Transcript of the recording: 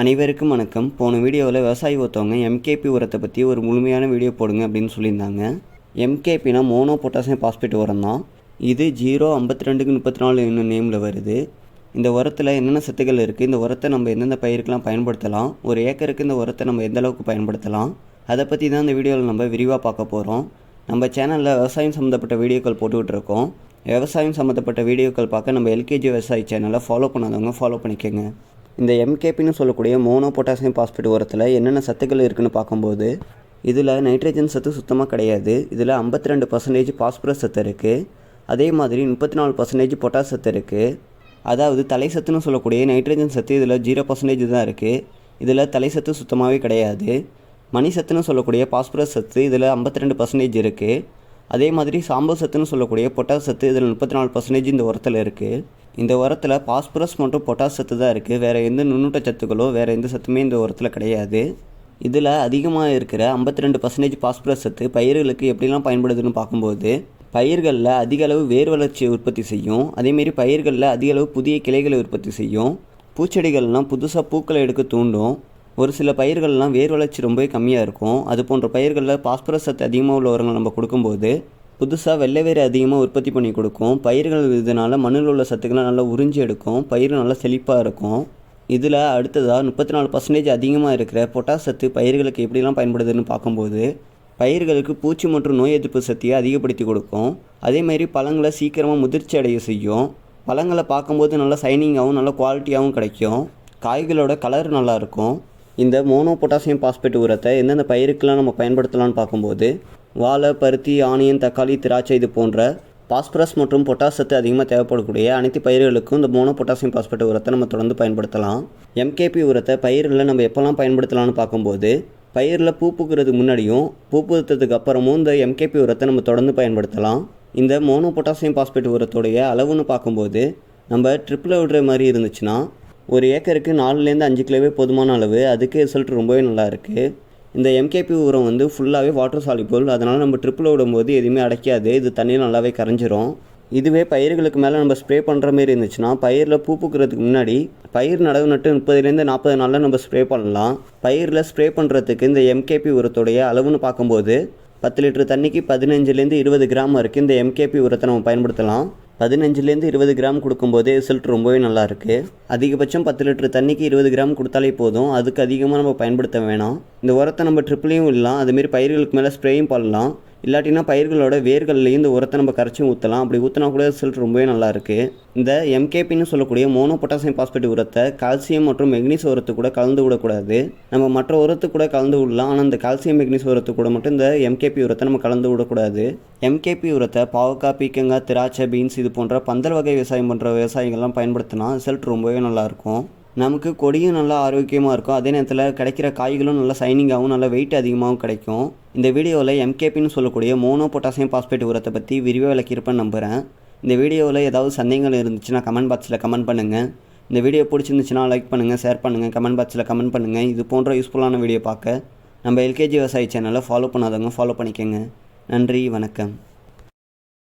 அனைவருக்கும் வணக்கம். போன வீடியோவில் விவசாயி ஒருத்தவங்க எம்கேபி உரத்தை பற்றி ஒரு முழுமையான வீடியோ போடுங்க அப்படின்னு சொல்லியிருந்தாங்க. எம்கேபினா மோனோ பொட்டாசியம் பாஸ்பேட் உரம் தான். இது ஜீரோ ஐம்பத்தி ரெண்டுக்கு முப்பத்தி நாலு என்னும் நேமில் வருது. இந்த உரத்தில் என்னென்ன சத்துக்கள் இருக்குது இந்த உரத்தை நம்ம எந்தெந்த பயிருக்கெலாம் பயன்படுத்தலாம்? ஒரு ஏக்கருக்கு இந்த உரத்தை நம்ம எந்த அளவுக்கு பயன்படுத்தலாம்? அதை பற்றி தான் இந்த வீடியோவில் நம்ம விரிவாக பார்க்க போகிறோம் நம்ம சேனலில் விவசாயம் சம்மந்தப்பட்ட வீடியோக்கள் போட்டுக்கிட்டு இருக்கோம். விவசாயம் சம்மந்தப்பட்ட வீடியோக்கள் பார்க்க நம்ம எல்கேஜி விவசாயி சேனலை ஃபாலோ பண்ணாதவங்க ஃபாலோ பண்ணிக்கோங்க. இந்த எம்கேபின்னு சொல்லக்கூடிய மோனோ பொட்டாசியம் பாஸ்பேட் உரத்தில் என்னென்ன சத்துக்கள் இருக்குதுன்னு பார்க்கும்போது இதில் நைட்ரஜன் சத்து சுத்தமாக கிடையாது. இதில் ஐம்பத்தி ரெண்டு பர்சன்டேஜ் பாஸ்பரஸ் சத்து இருக்குது அதே மாதிரி முப்பத்தி நாலு பர்சன்டேஜ் பொட்டாஸ் சத்து இருக்குது அதாவது தலை சத்துன்னு சொல்லக்கூடிய நைட்ரஜன் சத்து இதில் ஜீரோ பர்சன்டேஜ் தான் இருக்குது இதில் தலை சத்து சுத்தமாகவே கிடையாது. மணி சத்துன்னு சொல்லக்கூடிய பாஸ்பரஸ் சத்து இதில் ஐம்பத்தி ரெண்டு பர்சன்டேஜ் இருக்குது அதே மாதிரி சாம்பல் சத்துன்னு சொல்லக்கூடிய பொட்டாஸ் சத்து இதில் முப்பத்தி நாலு பர்சன்டேஜ் இந்த உரத்தில் இருக்குது இந்த உரத்தில் பாஸ்பரஸ் மற்றும் பொட்டாஸ் சத்து தான் இருக்குது வேறு எந்த நுண்ணூட்ட சத்துக்களோ வேறு எந்த சத்துமே இந்த உரத்தில் கிடையாது. இதில் அதிகமாக இருக்கிற ஐம்பத்தி ரெண்டு பர்சன்டேஜ் பாஸ்பரஸ் சத்து பயிர்களுக்கு எப்படிலாம் பயன்படுதுன்னு பார்க்கும்போது பயிர்களில் அதிக அளவு வேர் வளர்ச்சியை உற்பத்தி செய்யும். அதேமாரி பயிர்களில் அதிக அளவு புதிய கிளைகளை உற்பத்தி செய்யும். பூச்செடிகள்லாம் புதுசாக பூக்களை எடுக்க தூண்டும். ஒரு சில பயிர்கள்லாம் வேர் வளர்ச்சி ரொம்பவே கம்மியாக இருக்கும். அது போன்ற பயிர்களில் பாஸ்பரஸ் சத்து அதிகமாக உள்ள உரங்கள் நம்ம கொடுக்கும்போது புதுசாக வெள்ளை வேறு அதிகமாக உற்பத்தி பண்ணி கொடுக்கும். பயிர்கள் இதனால் மண்ணில் உள்ள சத்துக்களை நல்லா உறிஞ்சி எடுக்கும். பயிர் நல்லா செழிப்பாக இருக்கும். இதில் அடுத்ததாக முப்பத்தி நாலு பர்சன்டேஜ் அதிகமாக இருக்கிற பொட்டாஸ் சத்து பயிர்களுக்கு எப்படிலாம் பயன்படுதுன்னு பார்க்கும்போது பயிர்களுக்கு பூச்சி மற்றும் நோய் எதிர்ப்பு சக்தியை அதிகப்படுத்தி கொடுக்கும். அதேமாரி பழங்களை சீக்கிரமாக முதிர்ச்சி அடைய செய்யும். பழங்களை பார்க்கும்போது நல்லா சைனிங்காகவும் நல்ல குவாலிட்டியாகவும் கிடைக்கும். காய்களோட கலர் நல்லாயிருக்கும் இந்த மோனோ பொட்டாசியம் பாஸ்பேட் உரத்தை எந்தெந்த பயிருக்கெலாம் நம்ம பயன்படுத்தலாம்னு பார்க்கும்போது வாழை பருத்தி ஆனியன் தக்காளி திராட்சை இது போன்ற பாஸ்பரஸ் மற்றும் பொட்டாசத்து அதிகமாக தேவைப்படக்கூடிய அனைத்து பயிர்களுக்கும் இந்த மோனோ பொட்டாசியம் பாஸ்பேட் உரத்தை நம்ம தொடர்ந்து பயன்படுத்தலாம். எம்கேபி உரத்தை பயிரில் நம்ம எப்போல்லாம் பயன்படுத்தலாம்னு பார்க்கும்போது பயிரில் பூ பூக்கிறதுக்கு முன்னாடியும் பூ பூத்ததுக்கு அப்புறமும் இந்த எம்கேபி உரத்தை நம்ம தொடர்ந்து பயன்படுத்தலாம். இந்த மோனோ பொட்டாசியம் பாஸ்பேட் உரத்துடைய அளவுன்னு பார்க்கும்போது நம்ம ட்ரிப்பில் விடுற மாதிரி இருந்துச்சுன்னா ஒரு ஏக்கருக்கு நாலுலேருந்து அஞ்சு கிலோவே போதுமான அளவு அதுக்கு ரிசல்ட் ரொம்பவே நல்லா இருக்குது இந்த எம்கேபி உரம் வந்து ஃபுல்லாகவே வாட்டர் சாலிபிள் அதனால் நம்ம ட்ரிப்பில் விடும்போது எதுவுமே அடைக்காது. இது தண்ணியில் நல்லாவே கரைஞ்சிரும். இதுவே பயிர்களுக்கு மேலே நம்ம ஸ்ப்ரே பண்ணுற மாதிரி இருந்துச்சுன்னா பயிரில் பூ பூக்கிறதுக்கு முன்னாடி பயிர் நடவு நட்டு முப்பதுலேருந்து நாற்பது நாளில் நம்ம ஸ்ப்ரே பண்ணலாம். பயிரில் ஸ்ப்ரே பண்ணுறதுக்கு இந்த எம்கேபி உரத்துடைய அளவுன்னு பார்க்கும்போது பத்து லிட்டர் தண்ணிக்கு பதினஞ்சுலேருந்து இருபது கிராம் வரைக்கும் இந்த எம்கேபி உரத்தை நம்ம பயன்படுத்தலாம். பதினஞ்சுலேருந்து இருபது கிராம் கொடுக்கும்போதே ரிசல்ட் ரொம்பவே நல்லா இருக்குது அதிகபட்சம் பத்து லிட்டர் தண்ணிக்கு இருபது கிராம் கொடுத்தாலே போதும். அதுக்கு அதிகமாக நம்ம பயன்படுத்த வேணாம். இந்த உரத்தை நம்ம ட்ரிப்லையும் விடலாம். அதுமாரி பயிர்களுக்கு மேலே ஸ்ப்ரேயும் பண்ணலாம். இல்லாட்டினா பயிர்களோட வேர்கள்லேயும் இந்த உரத்தை நம்ம கரைச்சி ஊற்றலாம் அப்படி ஊற்றினா கூட ரிசல்ட் ரொம்பவே நல்லா இருக்குது இந்த எம்கேபின்னு சொல்லக்கூடிய மோனோ பொட்டாசியம் பாஸ்பேட் உரத்தை கால்சியம் மற்றும் மெக்னீஸ் உரத்து கூட கலந்து விடக்கூடாது. நம்ம மற்ற உரத்து கூட கலந்து விடலாம். ஆனால் இந்த கால்சியம் மெக்னீஸ் உரத்து கூட மட்டும் இந்த எம்கேபி உரத்தை நம்ம கலந்து விடக்கூடாது. எம்கேபி உரத்தை பாவக்காய் பீக்கங்காய் திராட்சை பீன்ஸ் இது போன்ற பந்தல் வகை விவசாயம் பண்ணுற விவசாயிகள்லாம் பயன்படுத்தினா ரிசல்ட் ரொம்பவே நல்லாயிருக்கும் நமக்கு கொடியும் நல்லா ஆரோக்கியமாக இருக்கும். அதே நேரத்தில் கிடைக்கிற காய்களும் நல்லா சைனிங்காகவும் நல்லா வெயிட் அதிகமாகவும் கிடைக்கும். இந்த வீடியோவில் எம்கேபின்னு சொல்லக்கூடிய மோனோ பொட்டாசியம் பாஸ்பேட் உரத்தை பற்றி விரிவாக விளக்கியிருப்பேன்னு நம்புகிறேன் இந்த வீடியோவில் ஏதாவது சந்தேகங்கள் இருந்துச்சுன்னா கமெண்ட் பாக்ஸில் கமெண்ட் பண்ணுங்கள் இந்த வீடியோ பிடிச்சிருந்துச்சுன்னா லைக் பண்ணுங்கள் ஷேர் பண்ணுங்கள் கமெண்ட் பாக்ஸில் கமெண்ட் பண்ணுங்கள் இது போன்ற யூஸ்ஃபுல்லான வீடியோ பார்க்க. நம்ம எல்கேஜி விவசாயி சேனலை ஃபாலோ பண்ணாதவங்க ஃபாலோ பண்ணிக்கோங்க. நன்றி வணக்கம்.